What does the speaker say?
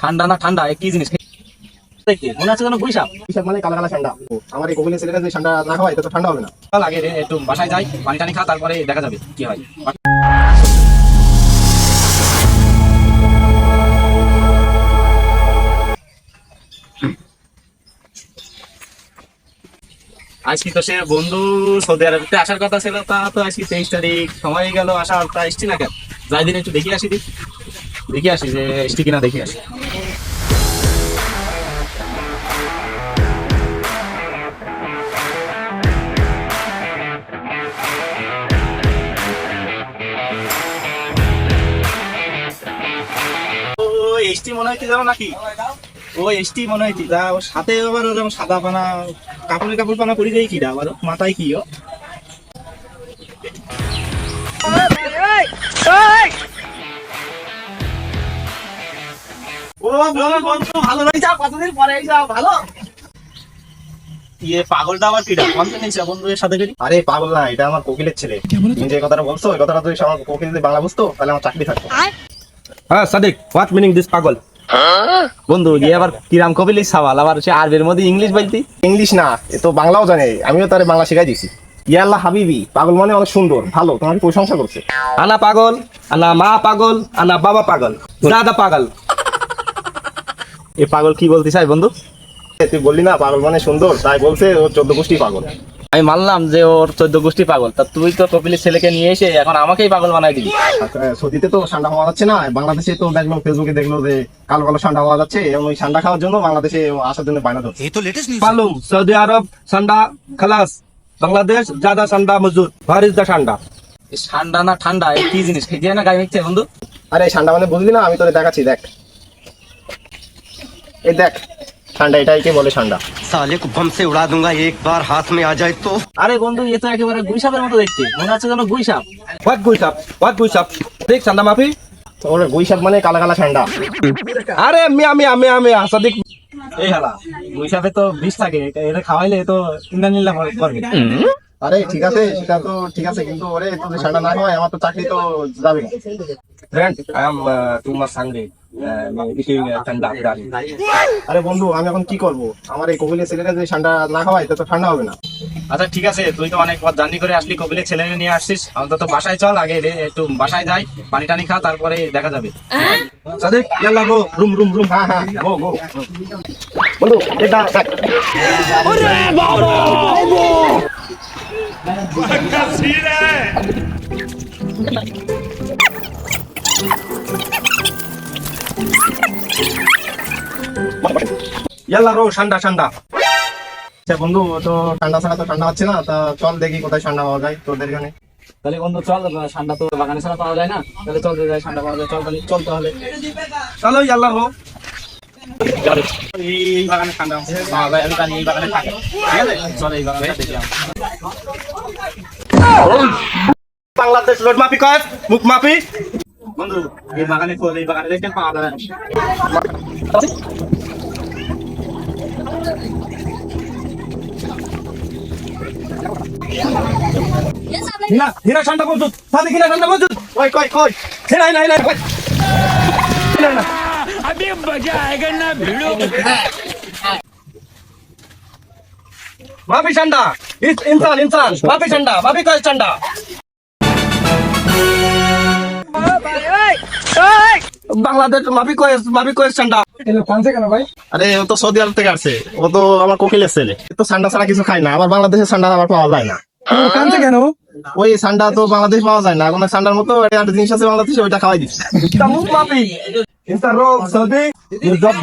ঠান্ডা না ঠান্ডা জিনিস? মনে হচ্ছে যেন বৈশাখ। মানে কালা কালা ঠান্ডা। আমার এই ঠান্ডা না হয় তো ঠান্ডা হবে না। চল আগে একটু বাসায় যাই পানি টানি খা তারপরে দেখা যাবে কি হয়। আজকে তো সে বন্ধু সৌদি আরবতে আসার কথা ছিল, তা তো আজকে তেইশ তারিখ, সময় গেল আসার, তা এসছি না কেন? যাই দিন একটু দেখি আসি দেখে আসি যে এসছি কিনা দেখে আসি। এসটি মনে হয় কি জানো নাকি? ও এসটি মনে হয় তা ওর সাথে আবার ওরকম সাদা পানা কাপড়ে কাপড় পানা পরি আবার মাথায় কি ও? ও বলো বন্ধু ভালো রয়েছে কতদিন পরে যাও ভালো? ইয়ে পাগলটা আবার কিটা কনসেন্ট নিয়েছে বন্ধুদের সাথে করি আরে পাগল না এটা আমার কোকিলের ছেলে। তুমি যে কথাটা বলছো ওই কথাটা আমার কোকিল যদি বাংলা বুঝতো তাহলে আমার চাকরি থাকতো। হ্যাঁ সাদিক হোয়াট মিনিং দিস পাগল? বন্ধু আবার কিরাম কপিলি সওয়াল আবার সে আরবির মধ্যে ইংলিশ বলতি। ইংলিশ না এ তো বাংলাও জানে আমিও তারে বাংলা শেখাই দিছি। হাবিবি পাগল মানে অনেক সুন্দর ভালো তোমাকে প্রশংসা করছে। আনা পাগল আনা মা পাগল আনা বাবা পাগল দাদা পাগল। এ পাগল কি বলতে চাই বন্ধু? তুই বললি না পাগল মানে সুন্দর তাই বলছে ও চোদ্দ গোষ্ঠী পাগল। আমি মানলাম যে ওর চোদ্দ গোষ্ঠী পাগল। তা তুই তো কপিলের ছেলেকে নিয়ে এসে এখন আমাকেই পাগল বানাই দিবি আচ্ছা, সৌদিতে তো ঠান্ডা হওয়া যাচ্ছে না। বাংলাদেশে তো দেখল ফেসবুকে দেখল যে কালো কালো ঠান্ডা হওয়া যাচ্ছে এবং ওই ঠান্ডা খাওয়ার জন্য বাংলাদেশে আসার জন্য বায়না এই তো লেটেস্ট সৌদি আরব ঠান্ডা খালাস বাংলাদেশ জাদা ঠান্ডা মজুদ ভারিস দা ঠান্ডা ঠান্ডা না ঠান্ডা এই কি জিনিস? খেয়ে না গায়ে মিখছে বন্ধু? আরে ঠান্ডা মানে বুঝলি না? আমি তোরে দেখাচ্ছি দেখ। এই দেখ ঠান্ডা এটাই কে বলে ঠান্ডা সালে কো বম উড়া দুঙ্গা একবার হাত মে আ যায় তো আরে বন্ধু এ তো একেবারে গুইসাপের মতো দেখতে। মনে হচ্ছে যেন গুইসাপ। হোয়াট গুইসাপ? হোয়াট গুইসাপ? দেখ চান্দা মাফি। তোর গুইসাপ মানে কালা কালা ঠান্ডা। আরে আমি আমি আমি আমি আসা সাদিক। এই হালা গুইসাপে তো বিষ থাকে এটা খাওয়াইলে তো ইন্দা নিলা করবে। আরে ঠিক আছে সেটা তো ঠিক আছে কিন্তু ওরে তো সাটা না হয় আমার তো চাকরি তো যাবে ফ্রেন্ড আই এম টু মাস সানডে আরে বন্ধু আমি এখন কি করব? আমার এই কোকিলের ছেলেটা যদি ঠান্ডা না খাওয়ায় তো ঠান্ডা হবে না। আচ্ছা ঠিক আছে তুই তো অনেক পথ জার্নি করে আসলি কপিলের ছেলে নিয়ে আসছিস। অন্তত বাসায় চল আগে রে একটু বাসায় যাই পানি টানি খা তারপরে দেখা যাবে। সাদিক ইয়াল্লা গো রুম রুম রুম। হ্যাঁ হ্যাঁ গো গো। বন্ধু এটা দেখ ইয়াল্লা রো ঠান্ডা ঠান্ডা। আচ্ছা বন্ধু তো ঠান্ডা ছাড়া তো ঠান্ডা হচ্ছে না তা চল দেখি কোথায় ঠান্ডা পাওয়া যায় তোদের এখানে। তাহলে বন্ধু চল ঠান্ডা তো বাগানে ছাড়া পাওয়া যায় না। তাহলে চল যাই ঠান্ডা পাওয়া যায় চল তাহলে চল তাহলে। চলো ইয়াল্লা রো। এই বাগানে ঠান্ডা পাওয়া যায় আমি জানি এই বাগানে থাকে। ঠিক আছে? চল এই বাগানে দেখি বাংলাদেশ রোড মাপি কয় মুখ মাপি বন্ধু এই বাগানে খোঁজ এই বাগানে দেখতে পাওয়া না। হিনা হিনা ঠান্ডা মজুদ সাদি হিনা ঠান্ডা মজুদ কই ইনসান মাফি ঠান্ডা মাফি কয় ঠান্ডা। বাংলাদেশ মাফি কয়েস মাফি কয়েস ঠান্ডা আরে ও তো সৌদি আরব থেকে আসছে ও তো আমার কোকিলের ছেলে। তো ঠান্ডা ছাড়া কিছু খায় না। আবার বাংলাদেশের ঠান্ডা আমার পাওয়া যায় না। কানছে কেন? ওই ঠান্ডা তো বাংলাদেশ পাওয়া যায় না। কোনো ঠান্ডার মতো একটা জিনিস আছে বাংলাদেশে ওইটা খাওয়াই দিচ্ছে। মুখ সৌদি। জব